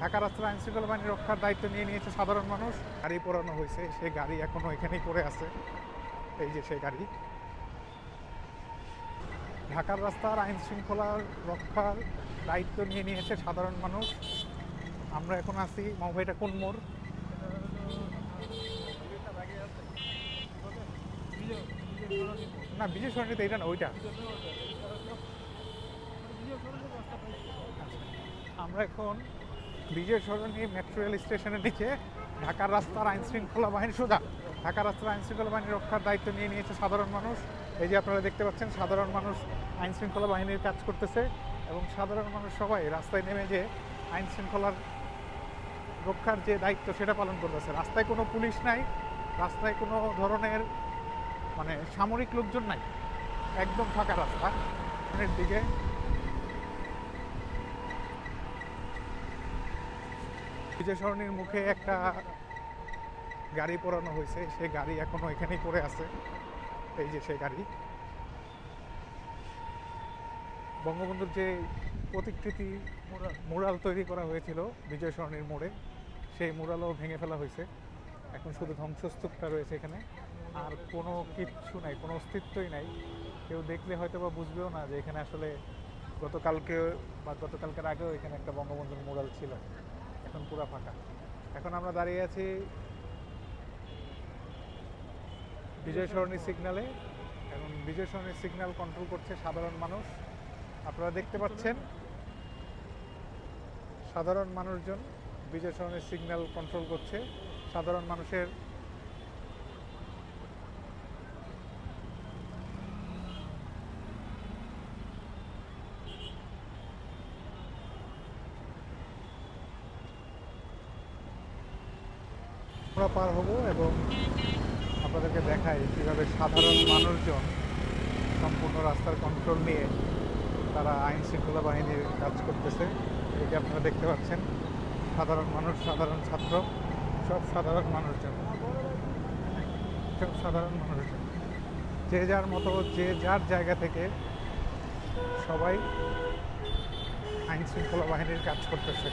ঢাকা রাস্তার আইন শৃঙ্খলা বাহিনী রক্ষার দায়িত্ব নিয়ে নিয়েছে সাধারণ মানুষ। গাড়ি পোড়ানো হয়েছে, সেই গাড়ি এখনও এখানেই পড়ে আছে। এই যে সেই গাড়ি। ঢাকার রাস্তার আইন শৃঙ্খলা রক্ষার দায়িত্ব নিয়ে নিয়েছে সাধারণ মানুষ। আমরা এখন আছি মাওভাইটা কোন মোড়? না, বিজয় সরণিতে, এটা না, ওইটা। আমরা এখন বিজয় সরণি মেট্রো রেল স্টেশনের নিচে ঢাকার রাস্তার আইন শৃঙ্খলা বাহিনী সোজা। ঢাকার রাস্তার আইন শৃঙ্খলা বাহিনী রক্ষার দায়িত্ব নিয়ে নিয়েছে সাধারণ মানুষ। এই যে আপনারা দেখতে পাচ্ছেন, সাধারণ মানুষ আইন শৃঙ্খলা বাহিনীর কাজ করতেছে এবং সাধারণ মানুষ সবাই রাস্তায় নেমে যে আইন শৃঙ্খলার রক্ষার যে দায়িত্ব সেটা পালন করতেছে। রাস্তায় কোনো পুলিশ নাই, রাস্তায় কোনো ধরনের মানে সামরিক লোকজন নাই। একদম ফাঁকা রাস্তা। দিকে বিজয় সরণির মুখে একটা গাড়ি পোড়ানো হয়েছে। সে গাড়ি এখনও এখানেই পড়ে আছে। এই যে সেই গাড়ি। বঙ্গবন্ধুর যে প্রতিকৃতি মুরাল তৈরি করা হয়েছিল বিজয় সরণির মোড়ে, সেই মুরালও ভেঙে ফেলা হয়েছে। এখন শুধু ধ্বংসস্তূপটা রয়েছে এখানে। আর কোনো কিচ্ছু নাই, কোনো অস্তিত্বই নাই। কেউ দেখলে হয়তো বা বুঝবেও না যে এখানে আসলে গতকালকে বা গতকালকের আগেও এখানে একটা বঙ্গবন্ধুর মুরাল ছিল। এখন পুরো ফাঁকা। এখন আমরা দাঁড়িয়ে আছি বিজয় সরণী সিগনালে এখন বিজয় সরণির সিগন্যাল কন্ট্রোল করছে সাধারণ মানুষ। আপনারা দেখতে পাচ্ছেন সাধারণ মানুষজন বিজয় সরণির সিগন্যাল কন্ট্রোল করছে। সাধারণ মানুষের আমরা পার হব এবং আপনাদেরকে দেখাই কীভাবে সাধারণ মানুষজন সম্পূর্ণ রাস্তার কন্ট্রোল নিয়ে তারা আইন শৃঙ্খলা বাহিনীর কাজ করতেছে। যে আপনারা দেখতে পাচ্ছেন। সাধারণ মানুষ, সাধারণ ছাত্র, সব সাধারণ মানুষজন। সব সাধারণ মানুষজন। যে যার মতো, যে যার জায়গা থেকে সবাই আইন শৃঙ্খলা বাহিনীর কাজ করতেছে।